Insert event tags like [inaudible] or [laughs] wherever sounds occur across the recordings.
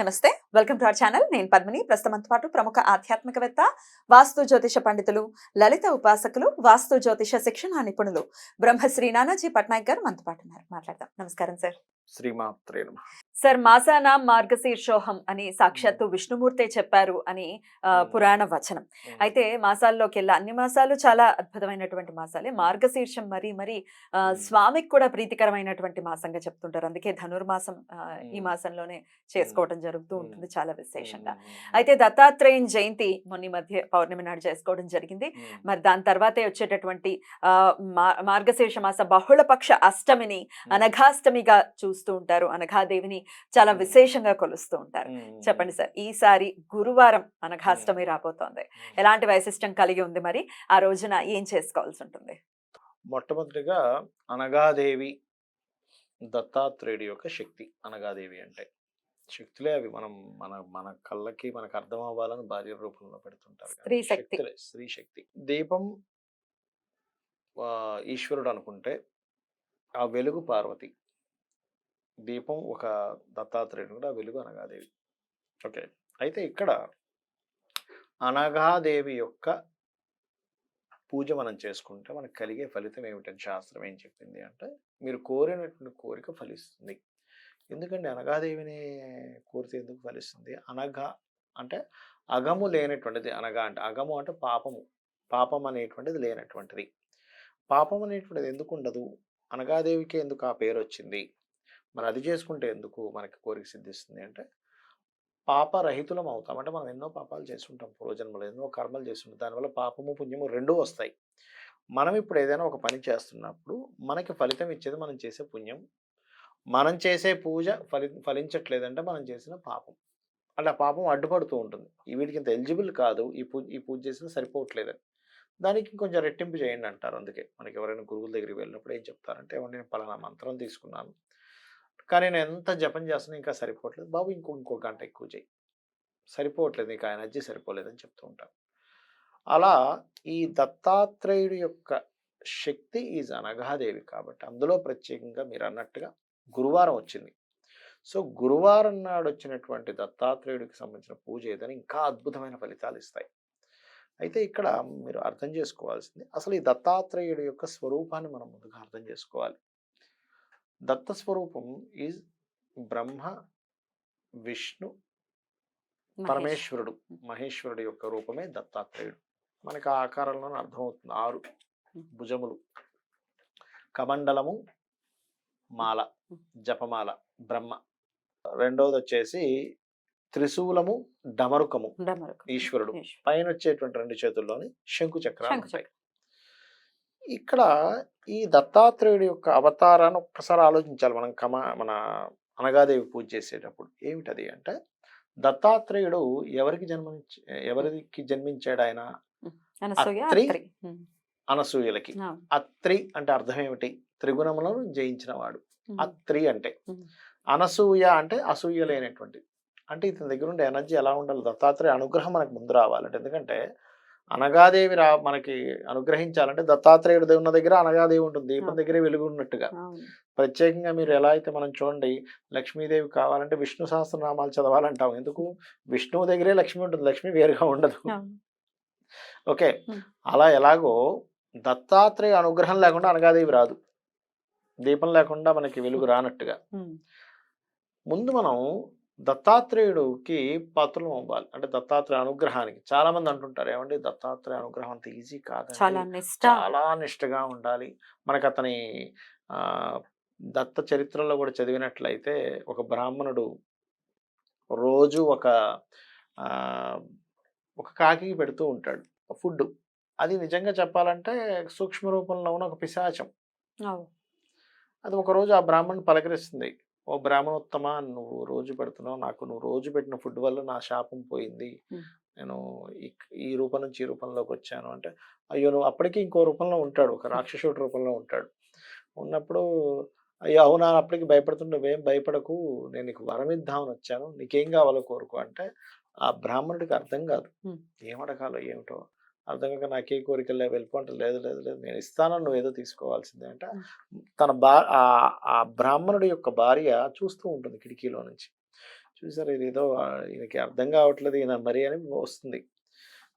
నమస్తే. Welcome to our channel. నేను పద్మిని. ప్రస్తుతంతో పాటు ప్రముఖ ఆధ్యాత్మికవేత్త వాస్తు జ్యోతిష పండితులు లలిత ఉపాసకులు వాస్తు జ్యోతిష శిక్షణ నిపుణులు బ్రహ్మశ్రీ నానాజీ పట్నాయక్ గారు మనతో పాటు ఉన్నారు. మాట్లాడదాం. నమస్కారం సార్. శ్రీమాత్రే సార్ మాసాన మార్గశీర్షోహం అని సాక్షాత్తు విష్ణుమూర్తే చెప్పారు అని. పురాణ వచనం. అయితే మాసాల్లోకి వెళ్ళి అన్ని మాసాలు చాలా అద్భుతమైనటువంటి మాసాలే. మార్గశీర్షం మరి మరి. స్వామికి కూడా ప్రీతికరమైనటువంటి మాసంగా చెప్తుంటారు. అందుకే ధనుర్మాసం ఈ. మాసంలోనే చేసుకోవడం జరుగుతూ. ఉంటుంది చాలా విశేషంగా. అయితే దత్తాత్రేయం జయంతి మొన్న మధ్య పౌర్ణమి నాడు చేసుకోవడం జరిగింది. మరి దాని తర్వాతే వచ్చేటటువంటి మార్గశీర్ష మాస బహుళపక్ష అష్టమిని అనఘాష్టమిగా చూస్తూ ఉంటారు. అనఘాదేవిని చాలా. విశేషంగా కొలుస్తూ ఉంటారు. చెప్పండి సార్ ఈసారి గురువారం అనఘాష్టమి రాబోతోంది. ఎలాంటి వైశిష్టం కలిగి ఉంది మరి? ఆ రోజున ఏం చేసుకోవాల్సి ఉంటుంది? మొట్టమొదటిగా అనగాదేవి దత్తాత్రేయుడి యొక్క శక్తి అనగాదేవి అంటే. శక్తులే అవి మనం మన మన కళ్ళకి మనకు అర్థం అవ్వాలని భార్య రూపంలో పెడుతుంటారు స్త్రీ శక్తి. శక్తులే, స్త్రీ శక్తి. దీపం ఈశ్వరుడు అనుకుంటే ఆ వెలుగు పార్వతి. దీపం ఒక దత్తాత్రేయుడు కూడా వెలుగు అనగాదేవి ఓకే. అయితే ఇక్కడ అనగాదేవి యొక్క పూజ మనం చేసుకుంటే మనకు కలిగే ఫలితం ఏమిటని శాస్త్రం ఏం చెప్పింది అంటే మీరు కోరినటువంటి కోరిక ఫలిస్తుంది. ఎందుకంటే అనగాదేవిని కోరితే ఎందుకు ఫలిస్తుంది? అనగా అంటే అగము లేనటువంటిది. అనగా అంటే అగము అంటే పాపము. పాపం అనేటువంటిది లేనటువంటిది. పాపం అనేటువంటిది ఎందుకు ఉండదు? అనగాదేవికి ఎందుకు ఆ పేరు వచ్చింది? మరి అది చేసుకుంటే ఎందుకు మనకి కోరిక సిద్ధిస్తుంది అంటే పాపరహితులం అవుతాం. అంటే మనం ఎన్నో పాపాలు చేస్తుంటాం పూర్వజన్మలో ఎన్నో కర్మలు చేస్తుంటాం దానివల్ల పాపము పుణ్యము రెండూ వస్తాయి. మనం ఇప్పుడు ఏదైనా ఒక పని చేస్తున్నప్పుడు మనకి ఫలితం ఇచ్చేది మనం చేసే పుణ్యం. మనం చేసే పూజ ఫలి ఫలించట్లేదంటే మనం చేసిన పాపం. అంటే ఆ పాపం అడ్డుపడుతూ ఉంటుంది. ఈ వీటికి ఇంత ఎలిజిబుల్ కాదు. ఈ పూజ ఈ పూజ చేసినా సరిపోవట్లేదని దానికి కొంచెం రెట్టింపు చేయండి అంటారు అందుకే. మనకి ఎవరైనా గురువుల దగ్గరికి వెళ్ళినప్పుడు ఏం చెప్తారంటే నేను పలానా మంత్రం తీసుకున్నాను. కానీ నేను ఎంత జపం చేస్తున్నా ఇంకా సరిపోవట్లేదు. బాబు ఇంకో ఇంకో గంట ఎక్కువ చేయి. సరిపోవట్లేదు. నీకు ఆయన ఎనర్జీ సరిపోలేదని చెప్తూ ఉంటాను అలా ఈ దత్తాత్రేయుడు యొక్క శక్తి ఈజ్ అనఘాదేవి కాబట్టి అందులో ప్రత్యేకంగా మీరు అన్నట్టుగా గురువారం వచ్చింది. సో గురువారం నాడు వచ్చినటువంటి దత్తాత్రేయుడికి సంబంధించిన పూజ ఏదని ఇంకా అద్భుతమైన ఫలితాలు ఇస్తాయి. అయితే ఇక్కడ మీరు అర్థం చేసుకోవాల్సింది అసలు ఈ దత్తాత్రేయుడి యొక్క స్వరూపాన్ని మనం ముందుగా అర్థం చేసుకోవాలి. దత్త స్వరూపం ఈజ్ బ్రహ్మ విష్ణు పరమేశ్వరుడు. మహేశ్వరుడు యొక్క రూపమే దత్తాత్రేయుడు. మనకి ఆ ఆకారంలోనే అర్థమవుతుంది. ఆరు భుజములు. కమండలము మాల జపమాల బ్రహ్మ. రెండవది వచ్చేసి త్రిశూలము డమరుకము. ఈశ్వరుడు. పైన వచ్చేటువంటి రెండు చేతుల్లోని శంకు ఉంటాయి. ఇక్కడ ఈ దత్తాత్రేయుడి యొక్క అవతారాన్ని ఒక్కసారి ఆలోచించాలి మనం కమ మన అనగాదేవి పూజ చేసేటప్పుడు. ఏమిటది అంటే దత్తాత్రేయుడు ఎవరికి జన్మించ ఎవరికి జన్మించాడు ఆయన. అనసూయలకి. అత్రి అంటే అర్థం ఏమిటి? త్రిగుణములను జయించిన వాడు ఉమ్. అత్రి అంటే. అనసూయ అంటే అసూయ లేనటువంటి అంటే ఇతని దగ్గర ఉండే ఎనర్జీ ఎలా ఉండాలి దత్తాత్రేయ అనుగ్రహం మనకు ముందు రావాలంటే ఎందుకంటే అనగాదేవి రా మనకి అనుగ్రహించాలంటే దత్తాత్రేయుడి ఉన్న దగ్గర అనగాదేవి ఉంటుంది దీపం ఆ. దగ్గరే వెలుగు ఉన్నట్టుగా. ప్రత్యేకంగా మీరు ఎలా అయితే మనం చూడండి లక్ష్మీదేవి కావాలంటే విష్ణు సహస్రనామాలు చదవాలంటాం ఎందుకు విష్ణువు దగ్గరే లక్ష్మి ఉంటుంది లక్ష్మి వేరుగా ఉండదు. ఓకే. అలా ఎలాగో దత్తాత్రేయ అనుగ్రహం లేకుండా అనగాదేవి రాదు దీపం లేకుండా మనకి వెలుగు రానట్టుగా. ముందు మనం దత్తాత్రేయుడికి పాత్రలు అవ్వాలి అంటే దత్తాత్రేయ అనుగ్రహానికి. చాలా మంది అంటుంటారు ఏమండి దత్తాత్రేయ అనుగ్రహం అంత ఈజీ కాదు చాలా నిష్ట. చాలా నిష్టగా ఉండాలి. మనకు అతని ఆ, దత్త చరిత్రలో కూడా చదివినట్లయితే ఒక బ్రాహ్మణుడు రోజు ఒక ఆ, ఒక కాకి పెడుతూ ఉంటాడు ఫుడ్ అది నిజంగా చెప్పాలంటే సూక్ష్మ రూపంలో ఉన్న ఒక పిశాచం. అది ఒక రోజు ఆ బ్రాహ్మణ్ పలకరిస్తుంది. ఓ బ్రాహ్మణోత్తమ నువ్వు రోజు పెడుతున్నావు నాకు నువ్వు రోజు పెట్టిన ఫుడ్ వల్ల నా శాపం పోయింది. నేను ఈ- రూపం నుంచి ఈ రూపంలోకి వచ్చాను. అంటే అయ్యో నువ్వు అప్పటికి ఇంకో రూపంలో ఉంటాడు ఒక రాక్షసుడి రూపంలో ఉంటాడు. ఉన్నప్పుడు అయ్యో అవునా అప్పటికి భయపడుతుంటే నువ్వేం భయపడకు నేను నీకు వరం ఇద్దామని వచ్చాను నీకేం కావాలో కోరుకో. అంటే ఆ బ్రాహ్మణుడికి అర్థం కాదు. ఏమడగాలో ఏమిటో. అర్థం కాక నాకే కోరికలు లేవు వెళ్ళిపో అంటే లేదు లేదు లేదు. నేను ఇస్తాను నువ్వు ఏదో తీసుకోవాల్సిందే అంటే. తన బా ఆ- బ్రాహ్మణుడి యొక్క భార్య చూస్తూ ఉంటుంది కిటికీలో నుంచి. చూసారు ఇది ఏదో ఈయనకి అర్థం కావట్లేదు ఈయన మరి అని వస్తుంది.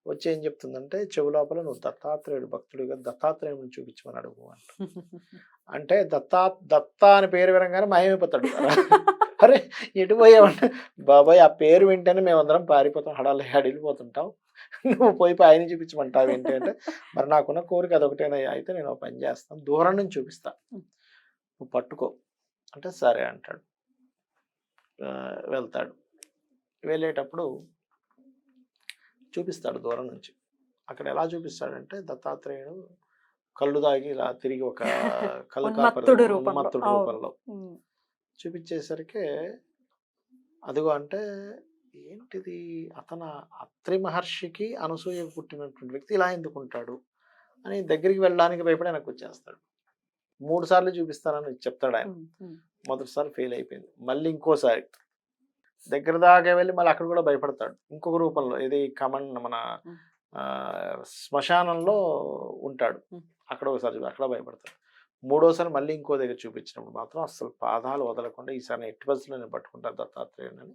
వచ్చి ఏం చెప్తుందంటే చెవు లోపల నువ్వు దత్తాత్రేయుడు భక్తుడిగా దత్తాత్రేయుడిని చూపించమని అడుగు అంట. అంటే దత్తా దత్తా అని పేరు వినగానే మాయమైపోతాడు. అరే ఎటు పోయావంటే? బాబాయ్ ఆ పేరు వింటేనే మేమందరం పారిపోతాం హడాలి హడిలిపోతుంటాం. నువ్వు పోయి ఆయన చూపించమంటావు ఏంటి అంటే మరి నాకున్న కోరిక అదొకటేనయ్యా అయితే నేను పని చేస్తాను. దూరం నుంచి చూపిస్తా. నువ్వు పట్టుకో. అంటే సరే అంటాడు. వెళ్తాడు. వెళ్ళేటప్పుడు చూపిస్తాడు దూరం నుంచి. అక్కడ ఎలా చూపిస్తాడంటే దత్తాత్రేయుడు కళ్ళు దాగి ఇలా తిరిగి ఒక [laughs] కళ్ళు ఉన్మత్తుడు రూపంలో. చూపించేసరికి అదిగో అంటే ఏంటిది? అతను అత్రి మహర్షికి అనసూయ పుట్టినటువంటి వ్యక్తి ఇలా ఎందుకు ఉంటాడు అని దగ్గరికి వెళ్ళడానికి భయపడి వెనక్కి వచ్చేస్తాడు మూడు సార్లు చూపిస్తానని చెప్తాడు ఆయన. మొదటిసారి ఫెయిల్ అయిపోయింది. మళ్ళీ ఇంకోసారి దగ్గర దాకా వెళ్ళి మళ్ళీ అక్కడ కూడా భయపడతాడు. ఇంకొక రూపంలో ఇది కమన్ మన శ్మశానంలో ఉంటాడు. అక్కడ ఒకసారి చూపి- అక్కడ భయపడతాడు. మూడోసారి మళ్ళీ ఇంకో దగ్గర చూపించినప్పుడు మాత్రం అసలు పాదాలు వదలకుండా ఈసారి ఎట్టి పరిస్థితుల్లో నేను పట్టుకుంటాను దత్తాత్రేయుని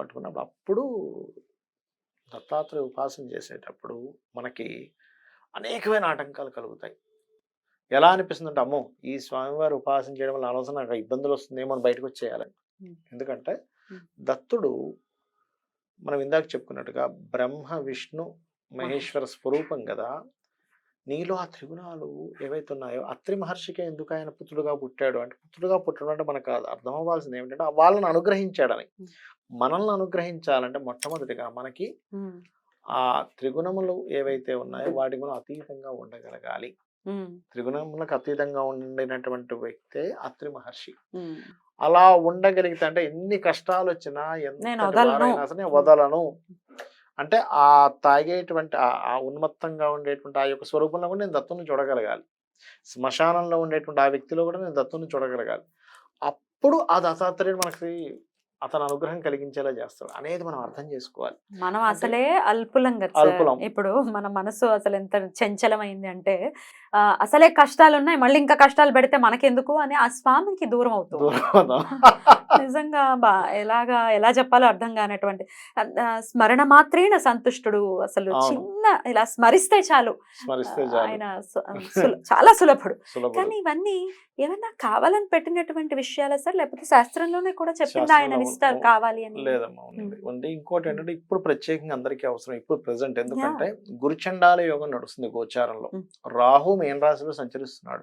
పట్టుకున్నప్పుడు అప్పుడు దత్తాత్రేయ ఉపాసన చేసేటప్పుడు మనకి అనేకమైన ఆటంకాలు కలుగుతాయి ఎలా అనిపిస్తుంది అంటే అమ్మో ఈ స్వామివారి ఉపాసన చేయడం వల్ల అనవసరం నాకు ఇబ్బందులు వస్తుందేమో అని బయటకు వచ్చేయాలని. ఎందుకంటే. దత్తుడు మనం ఇందాక చెప్పుకున్నట్టుగా బ్రహ్మ విష్ణు మహేశ్వర స్వరూపం కదా నీలో ఆ త్రిగుణాలు ఏవైతే ఉన్నాయో అత్రి మహర్షికే ఎందుకు ఆయన పుత్రుడుగా పుట్టాడు? అంటే పుత్రుడుగా పుట్టడం అంటే మనకు అర్థం అవ్వాల్సింది ఏమిటంటే ఆ వాళ్ళని అనుగ్రహించాడని. మనల్ని అనుగ్రహించాలంటే మొట్టమొదటిగా మనకి ఆ త్రిగుణములు ఏవైతే ఉన్నాయో వాటి గుణ అతీతంగా ఉండగలగాలి. త్రిగుణములకు అతీతంగా ఉండినటువంటి వ్యక్తే అత్రి మహర్షి. అలా ఉండగలిగితే అంటే ఎన్ని కష్టాలు వచ్చినా ఎంత వదలను. అంటే ఆ తాగేటువంటి ఆ- ఉన్మత్తంగా ఉండేటువంటి ఆ యొక్క స్వరూపంలో కూడా నేను దత్తుని చూడగలగాలి శ్మశానంలో ఉండేటువంటి ఆ వ్యక్తిలో కూడా నేను దత్తుని చూడగలగాలి అప్పుడు ఆ దత్తాత్రేయుడు మనకి అతను అనుగ్రహం కలిగించేలా చేస్తాడు అనేది మనం అర్థం చేసుకోవాలి మనం అసలే అల్పులం కదా. అల్పులం. ఇప్పుడు మన మనసు అసలు ఎంత చంచలమైంది అంటే అసలే కష్టాలు ఉన్నాయి మళ్ళీ ఇంకా కష్టాలు పెడితే మనకెందుకు అని ఆ స్వామికి దూరం అవుతుంది. [laughs] నిజంగా బా ఎలాగా ఎలా చెప్పాలో అర్థం కానటువంటి స్మరణ మాత్రేన సంతుష్టుడు? అసలు. చిన్న ఇలా స్మరిస్తే చాలు. ఆయన చాలా సులభుడు. కానీ ఇవన్నీ ఏమన్నా కావాలని పెట్టినటువంటి విషయాలా సార్? లేకపోతే శాస్త్రంలోనే కూడా చెప్పింది ఆయన ఇస్తారు కావాలి అని? లేదమ్మా ఇంకోటి ఏంటంటే ఇప్పుడు ప్రత్యేకంగా అందరికీ అవసరం ఇప్పుడు ప్రెసెంట్ ఎందుకంటే గురుచండాల యోగం నడుస్తుంది గోచారంలో. రాహు మీన రాశిలో సంచరిస్తున్నాడు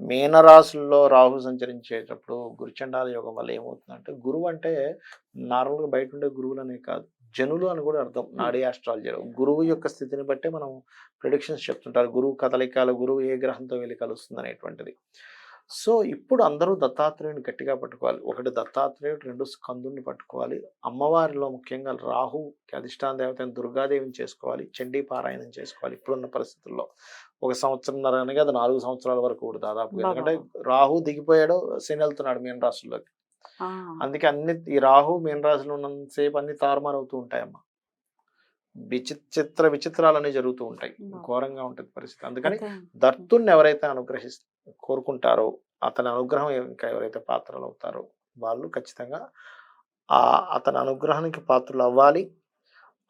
Mm. మీన రాశుల్లో రాహు సంచరించేటప్పుడు గురుచండాల యోగం వల్ల ఏమవుతుందంటే గురువు అంటే నార్మల్గా బయట ఉండే గురువులనే కాదు జనులు అని కూడా అర్థం. నాడీ ఆస్ట్రాలజీలో గురువు యొక్క స్థితిని బట్టే మనం ప్రిడిక్షన్స్ చెప్తుంటారు. గురువు కదలికలు గురువు ఏ గ్రహంతో వెళ్ళి కలుస్తుంది అనేటువంటిది సో ఇప్పుడు అందరూ దత్తాత్రేయుని గట్టిగా పట్టుకోవాలి. ఒకటి దత్తాత్రేయుడు రెండు స్కందుని పట్టుకోవాలి. అమ్మవారిలో ముఖ్యంగా రాహుకి అధిష్టాన దేవత అయిన దుర్గాదేవిని చేసుకోవాలి. చండీ పారాయణం చేసుకోవాలి. ఇప్పుడున్న పరిస్థితుల్లో ఒక సంవత్సరంన్నర అనగా అది నాలుగు సంవత్సరాల వరకు కూడా దాదాపు. ఎందుకంటే రాహు దిగిపోయాడు శని వెళ్తున్నాడు మీన రాశుల్లోకి అందుకే అన్ని ఈ రాహు మీన రాశిలో ఉన్నంతసేపు అన్ని తారుమారు అవుతూ ఉంటాయమ్మా. విచిత్ర విచిత్రాలన్నీ జరుగుతూ ఉంటాయి. ఘోరంగా ఉంటుంది పరిస్థితి అందుకని అదే. దత్తుని ఎవరైతే అనుగ్రహిస్ కోరుకుంటారో అతని అనుగ్రహం ఇంకా ఎవరైతే పాత్రలు అవుతారో వాళ్ళు ఖచ్చితంగా ఆ అతని అనుగ్రహానికి పాత్రలు అవ్వాలి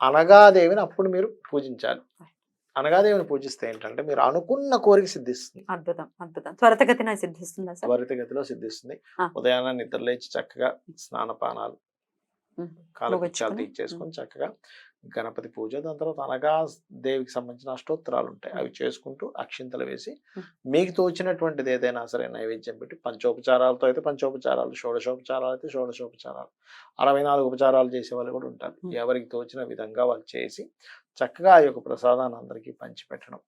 అనగాదేవిని అప్పుడు మీరు పూజించాలి అనగాదేవిని పూజిస్తే ఏంటంటే మీరు అనుకున్న కోరిక సిద్ధిస్తుంది అద్భుతం అద్భుతం త్వరితగతిన సిద్ధిస్తుందా త్వరితగతిలో సిద్ధిస్తుంది. ఉదయాన్నే నిద్ర లేచి చక్కగా స్నానపానాలు. కాలకృత్యాలు ముగించుకొని, తీర్చేసుకొని చక్కగా గణపతి పూజ దాని తర్వాత అనగా దేవికి సంబంధించిన అష్టోత్తరాలు ఉంటాయి అవి చేసుకుంటూ అక్షింతలు వేసి. మీకు తోచినటువంటిది ఏదైనా సరే నైవేద్యం పెట్టి పంచోపచారాలతో అయితే పంచోపచారాలు షోడశోపచారాలు అయితే షోడశోపచారాలు అరవై నాలుగు ఉపచారాలు చేసే వాళ్ళు కూడా ఉంటారు. ఎవరికి తోచిన విధంగా వాళ్ళు చేసి చక్కగా ఆ యొక్క ప్రసాదాన్ని అందరికీ పంచిపెట్టడం.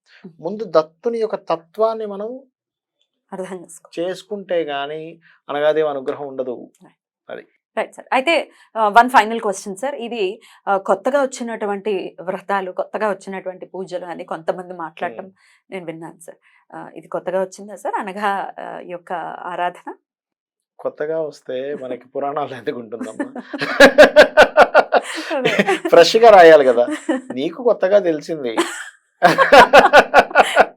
ముందు దత్తుని యొక్క తత్వాన్ని మనం అర్థం చేసుకో చేసుకుంటే గాని అనగాదేవి అనుగ్రహం ఉండదు. రైట్ సార్ అయితే వన్ ఫైనల్ క్వశ్చన్ సార్ ఇది కొత్తగా వచ్చినటువంటి వ్రతాలు కొత్తగా వచ్చినటువంటి పూజలు అని కొంతమంది మాట్లాడటం నేను విన్నాను సార్ ఇది కొత్తగా వచ్చిందా సార్ అనగా ఈ యొక్క ఆరాధన? కొత్తగా వస్తే మనకి పురాణాలు ఎందుకు ఉంటుందమ్మా? [laughs] అదే. [laughs] ఫ్రెష్గా రాయాలి కదా. నీకు కొత్తగా తెలిసింది. [laughs]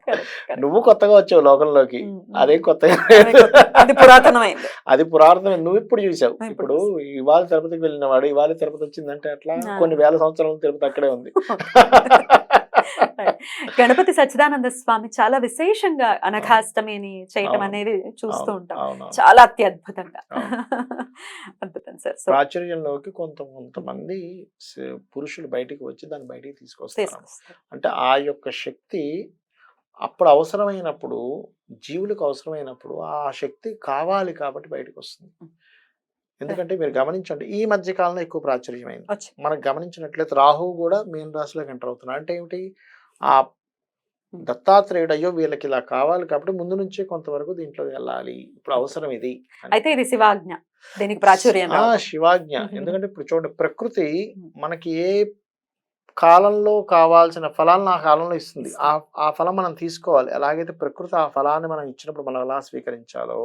నువ్వు కొత్తగా వచ్చావు లోకంలోకి. అదే కొత్తగా అదే కొత్త. అది [laughs] పురాతనమైంది. నువ్వు ఇప్పుడు చూసావు? ఇప్పుడు ఇవాళ తిరుపతికి వెళ్ళిన వాడు ఇవాళ తిరుపతి వచ్చిందంటే అట్లా. కొన్ని వేల సంవత్సరాల తిరుపతి అక్కడే ఉంది. [laughs] గణపతి సచ్చిదానంద స్వామి చాలా విశేషంగా అనఘాష్టమిని చేయటం. అనేది చూస్తూ ఉంటాం. చాలా అత్యద్భుతంగా. [laughs] అద్భుతం సార్. ప్రాచుర్యంలోకి కొంత కొంతమంది పురుషులు బయటికి వచ్చి దాన్ని బయటికి తీసుకొస్తారు. అంటే ఆ యొక్క శక్తి అప్పుడు అవసరమైనప్పుడు జీవులకు అవసరమైనప్పుడు ఆ శక్తి కావాలి కాబట్టి బయటకు వస్తుంది ఎందుకంటే మీరు గమనించండి ఈ మధ్య కాలంలో ఎక్కువ ప్రాచుర్యమైంది. వచ్చి మనం గమనించినట్లయితే రాహువు కూడా మీన రాశిలోకి ఎంటర్ అవుతున్నాడు. అంటే ఏమిటి? ఆ దత్తాత్రేయుడు అయ్యో వీళ్ళకి ఇలా కావాలి కాబట్టి ముందు నుంచే కొంతవరకు దీంట్లో వెళ్ళాలి. ఇప్పుడు అవసరం ఇది. అయితే ఇది శివాజ్ఞ. దీనికి ప్రాచుర్యం. శివాజ్ఞ. ఎందుకంటే ఇప్పుడు చూడండి ప్రకృతి. మనకి ఏ కాలంలో కావాల్సిన ఫలాలను ఆ కాలంలో ఇస్తుంది. ఆ ఆ ఫలం మనం తీసుకోవాలి. ఎలాగైతే ప్రకృతి ఆ ఫలాన్ని మనం ఇచ్చినప్పుడు మనం ఎలా స్వీకరించాలో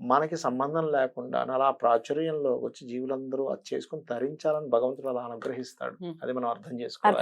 మనకి సంబంధం లేకుండా అలా ప్రాచుర్యంలో వచ్చి జీవులందరూ అది చేసుకుని తరించాలని భగవంతుడు అలా అనుగ్రహిస్తాడు. అది మనం అర్థం చేసుకోవాలి.